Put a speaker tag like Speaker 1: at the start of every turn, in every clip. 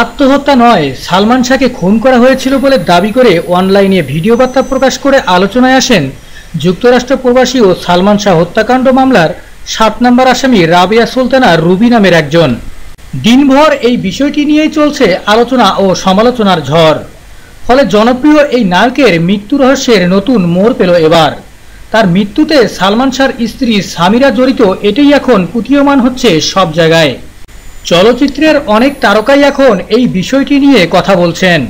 Speaker 1: আত্মহত্যা নয়, সালমান শাহকে খুন করা হয়েছিল বলে দাবি করে অনলাইনে ভিডিও বার্তা প্রকাশ করে আলোচনায় আসেন যুক্তরাষ্ট্র প্রবাসী ও সালমান শাহ হত্যাকাণ্ড মামলার সাত নম্বর আসামি রাবিয়া সুলতানা রুবি নামের একজন। দিনভর এই বিষয়টি নিয়েই চলছে আলোচনা ও সমালোচনার ঝড়। ফলে জনপ্রিয় এই নায়কের মৃত্যু রহস্যের নতুন মোড় পেল এবার। তার মৃত্যুতে সালমান শাহর স্ত্রী সামিরা জড়িত এটাই এখন পুতীয়মান হচ্ছে সব জায়গায়। চলচ্চিত্রের অনেক তারকাই এখন এই বিষয়টি নিয়ে কথা বলছেন।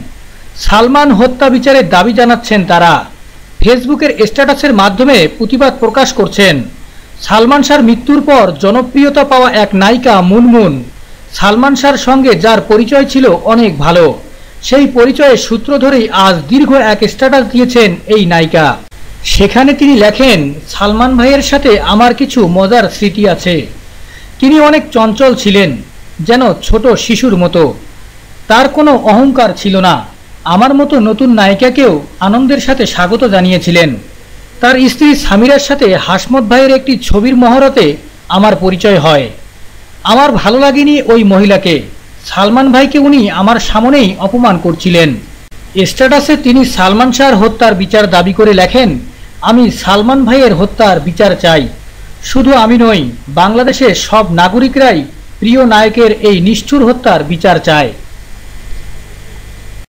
Speaker 1: সালমান হত্যা বিচারের দাবি জানাচ্ছেন তারা। ফেসবুকের স্ট্যাটাসের মাধ্যমে প্রতিবাদ প্রকাশ করছেন। সালমান শাহর মৃত্যুর পর জনপ্রিয়তা পাওয়া এক নায়িকা মুনমুন। সালমান শাহর সঙ্গে যার পরিচয় ছিল অনেক ভালো, সেই পরিচয়ের সূত্র ধরেই আজ দীর্ঘ এক স্ট্যাটাস দিয়েছেন এই নায়িকা। সেখানে তিনি লেখেন, সালমান ভাইয়ের সাথে আমার কিছু মজার স্মৃতি আছে। তিনি অনেক চঞ্চল ছিলেন। যেন ছোট শিশুর মতো। তার কোনো অহংকার ছিল না। আমার মতো নতুন নায়িকাকেও আনন্দের সাথে স্বাগত জানিয়েছিলেন। তার স্ত্রী সামিরার সাথে হাসমত ভাইয়ের একটি ছবির মহরতে আমার পরিচয় হয়। আমার ভালো লাগেনি ওই মহিলাকে। সালমান ভাইকে উনি আমার সামনেই অপমান করছিলেন। স্ট্যাটাসে তিনি সালমান শাহর হত্যার বিচার দাবি করে লেখেন, আমি সালমান ভাইয়ের হত্যার বিচার চাই। শুধু আমি নই, বাংলাদেশের সব নাগরিকরাই প্রিয় নায়কের এই নিষ্ঠুর হত্যার বিচার চায়।